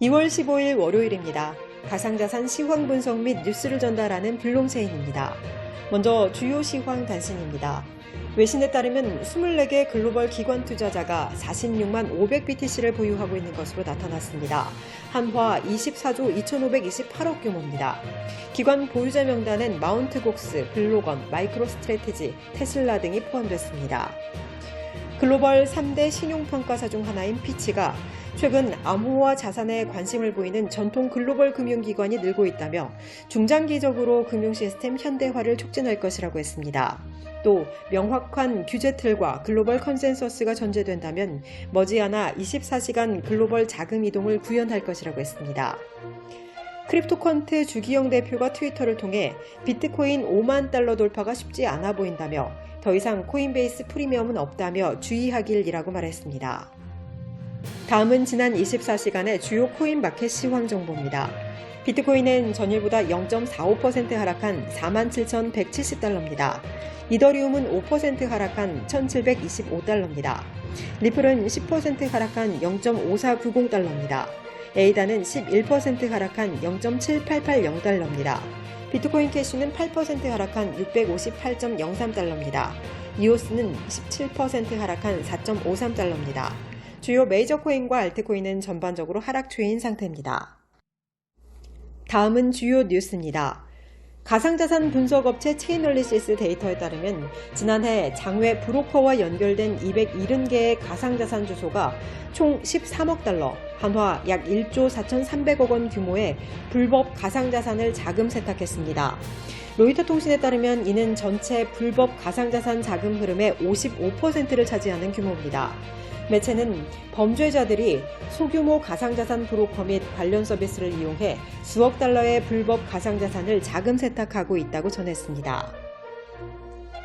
2월 15일 월요일입니다. 가상자산 시황 분석 및 뉴스를 전달하는 블롱체인입니다. 먼저 주요 시황 단신입니다. 외신에 따르면 24개 글로벌 기관 투자자가 46만 500BTC를 보유하고 있는 것으로 나타났습니다. 한화 24조 2528억 규모입니다. 기관 보유자 명단엔 마운트곡스, 블로건, 마이크로 스트레티지, 테슬라 등이 포함됐습니다. 글로벌 3대 신용평가사 중 하나인 피치가 최근 암호화 자산에 관심을 보이는 전통 글로벌 금융기관이 늘고 있다며 중장기적으로 금융 시스템 현대화를 촉진할 것이라고 했습니다. 또 명확한 규제 틀과 글로벌 컨센서스가 전제된다면 머지않아 24시간 글로벌 자금 이동을 구현할 것이라고 했습니다. 크립토컨트 주기영 대표가 트위터를 통해 비트코인 5만 달러 돌파가 쉽지 않아 보인다며 더 이상 코인베이스 프리미엄은 없다며 주의하길이라고 말했습니다. 다음은 지난 24시간의 주요 코인 마켓 시황 정보입니다. 비트코인은 전일보다 0.45% 하락한 47,170달러입니다. 이더리움은 5% 하락한 1,725달러입니다. 리플은 10% 하락한 0.5490달러입니다. 에이다는 11% 하락한 0.7880달러입니다. 비트코인 캐시는 8% 하락한 658.03달러입니다. 이오스는 17% 하락한 4.53달러입니다. 주요 메이저 코인과 알트코인은 전반적으로 하락 추이인 상태입니다. 다음은 주요 뉴스입니다. 가상자산 분석업체 체인널리시스 데이터에 따르면 지난해 장외 브로커와 연결된 270개의 가상자산 주소가 총 13억 달러, 한화 약 1조 4,300억 원 규모의 불법 가상자산을 자금 세탁했습니다. 로이터 통신에 따르면 이는 전체 불법 가상자산 자금 흐름의 55%를 차지하는 규모입니다. 매체는 범죄자들이 소규모 가상자산 브로커 및 관련 서비스를 이용해 수억 달러의 불법 가상자산을 자금 세탁하고 있다고 전했습니다.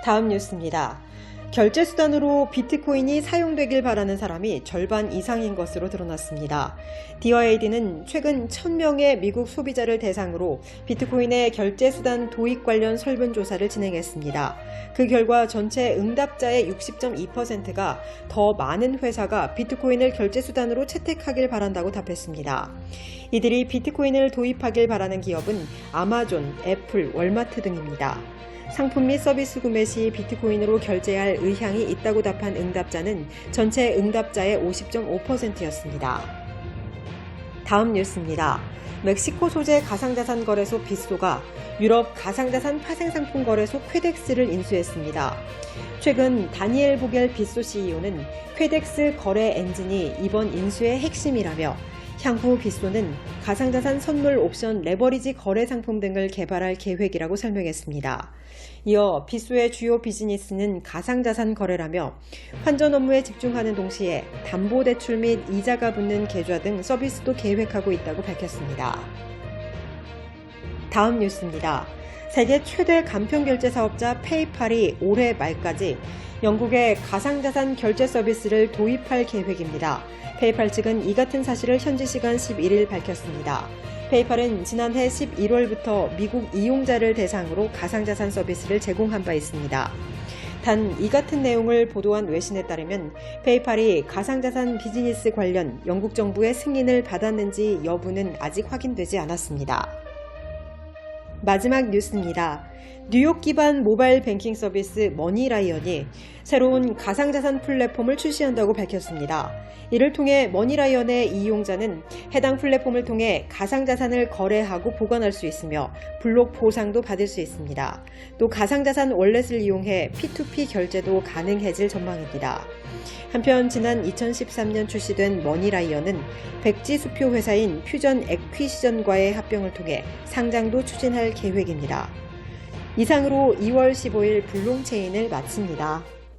다음 뉴스입니다. 결제 수단으로 비트코인이 사용되길 바라는 사람이 절반 이상인 것으로 드러났습니다. DYAD는 최근 1000명의 미국 소비자를 대상으로 비트코인의 결제 수단 도입 관련 설문 조사를 진행했습니다. 그 결과 전체 응답자의 60.2%가 더 많은 회사가 비트코인을 결제 수단으로 채택하길 바란다고 답했습니다. 이들이 비트코인을 도입하길 바라는 기업은 아마존, 애플, 월마트 등입니다. 상품 및 서비스 구매 시 비트코인으로 결제할 의향이 있다고 답한 응답자는 전체 응답자의 50.5%였습니다. 다음 뉴스입니다. 멕시코 소재 가상자산 거래소 빗소가 유럽 가상자산 파생상품 거래소 퀘덱스를 인수했습니다. 최근 다니엘 보겔 빗소 CEO는 퀘덱스 거래 엔진이 이번 인수의 핵심이라며 향후 빗소는 가상자산 선물 옵션 레버리지 거래 상품 등을 개발할 계획이라고 설명했습니다. 이어 빗소의 주요 비즈니스는 가상자산 거래라며 환전 업무에 집중하는 동시에 담보대출 및 이자가 붙는 계좌 등 서비스도 계획하고 있다고 밝혔습니다. 다음 뉴스입니다. 세계 최대 간편 결제 사업자 페이팔이 올해 말까지 영국의 가상자산 결제 서비스를 도입할 계획입니다. 페이팔 측은 이 같은 사실을 현지 시간 11일 밝혔습니다. 페이팔은 지난해 11월부터 미국 이용자를 대상으로 가상자산 서비스를 제공한 바 있습니다. 단 이 같은 내용을 보도한 외신에 따르면 페이팔이 가상자산 비즈니스 관련 영국 정부의 승인을 받았는지 여부는 아직 확인되지 않았습니다. 마지막 뉴스입니다. 뉴욕 기반 모바일 뱅킹 서비스 머니라이언이 새로운 가상자산 플랫폼을 출시한다고 밝혔습니다. 이를 통해 머니라이언의 이용자는 해당 플랫폼을 통해 가상자산을 거래하고 보관할 수 있으며 블록 보상도 받을 수 있습니다. 또 가상자산 월렛을 이용해 P2P 결제도 가능해질 전망입니다. 한편 지난 2013년 출시된 머니라이언은 백지 수표 회사인 퓨전 에퀴시전과의 합병을 통해 상장도 추진할 계획입니다. 이상으로 2월 15일 블롱체인을 마칩니다.